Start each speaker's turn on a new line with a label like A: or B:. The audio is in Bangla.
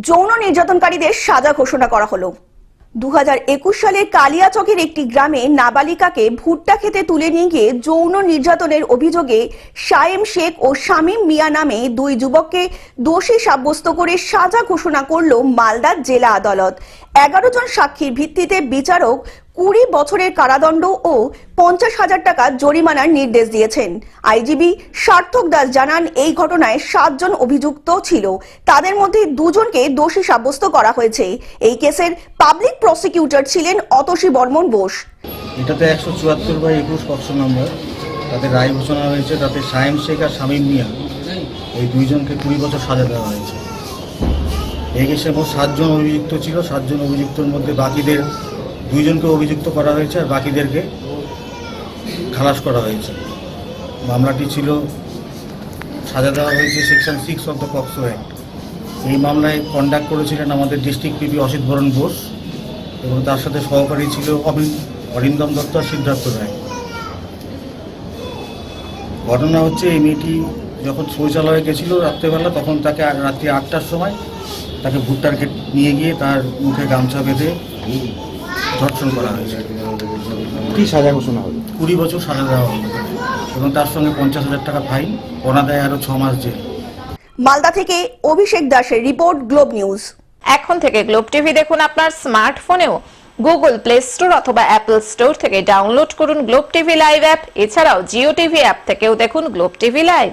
A: যৌন নির্যাতনকারীদের সাজা ঘোষণা করা হলো। দুহাজার একুশ সালে কালিয়াচকের একটি গ্রামে নাবালিকাকে ভুট্টা খেতে তুলে নিয়ে গিয়ে যৌন নির্যাতনের অভিযোগে সায়েম শেখ ও শামীম মিয়া নামে দুই যুবককে দোষী সাব্যস্ত করে সাজা ঘোষণা করল মালদার জেলা আদালত। এগারো জন সাক্ষীর ভিত্তিতে বিচারক কুড়ি বছরের কারাদণ্ড ও পঞ্চাশ হাজার টাকা জরিমানার নির্দেশ দিয়েছেন। আইজিবি সার্থক দাস জানান, এই ঘটনায় সাতজন অভিযুক্ত ছিল। তাদের মধ্যে দুজনকে দোষী সাব্যস্ত করা হয়েছে। এই কেসের পাবলিক প্রসিকিউটর ছিলেন অতসী বর্মন বোস।
B: এটাতে একশো চুয়াত্তর বাই একুশ পক্ষ নম্বর। তাতে রায় ঘোষণা হয়েছে, তাতে সায়েম শেখ আর শামীম মিয়া। এই দুইজনকে কুড়ি বছর সাজা দেওয়া হয়েছে। এই কেসে মোট সাতজন অভিযুক্ত ছিল, সাতজন অভিযুক্তর মধ্যে বাকিদের দুইজনকে অভিযুক্ত করা হয়েছে আর বাকিদেরকে খালাস করা হয়েছে। মামলাটি ছিল, সাজা দেওয়া হয়েছে section six of the POCSO act. এই মামলায় কন্ডাক্ট করেছিলেন আমাদের ডিস্ট্রিক্ট পিপি অসিত বরণ বোস এবং তার সাথে সহকারী ছিল অরিন্দম দত্ত আর সিদ্ধার্থ রায়। ঘটনা হচ্ছে, এই মেয়েটি যখন শৌচালয়ে গেছিল রাত্রেবেলা, তখন তাকে রাত্রি আটটার সময় তাকে ভুট্টার খেত নিয়ে গিয়ে তার মুখে গামছা বেঁধে ধর্ষণ করা হয়েছে।
C: কি সাজা ঘোষণা হলো?
B: কুড়ি বছর সাজা দেওয়া হলো এবং তার সঙ্গে পঞ্চাশ হাজার টাকা ফাইন অনাদায় আরও ছ মাস জেল।
A: মালদা থেকে অভিষেক দাসের রিপোর্ট গ্লোব নিউজ।
D: এখন থেকে গ্লোব টিভি দেখুন আপনার স্মার্টফোনেও। গুগল প্লে স্টোর অথবা অ্যাপল স্টোর থেকে ডাউনলোড করুন গ্লোব টিভি লাইভ অ্যাপ। এছাড়াও জিও টিভি অ্যাপ থেকেও দেখুন গ্লোব টিভি লাইভ।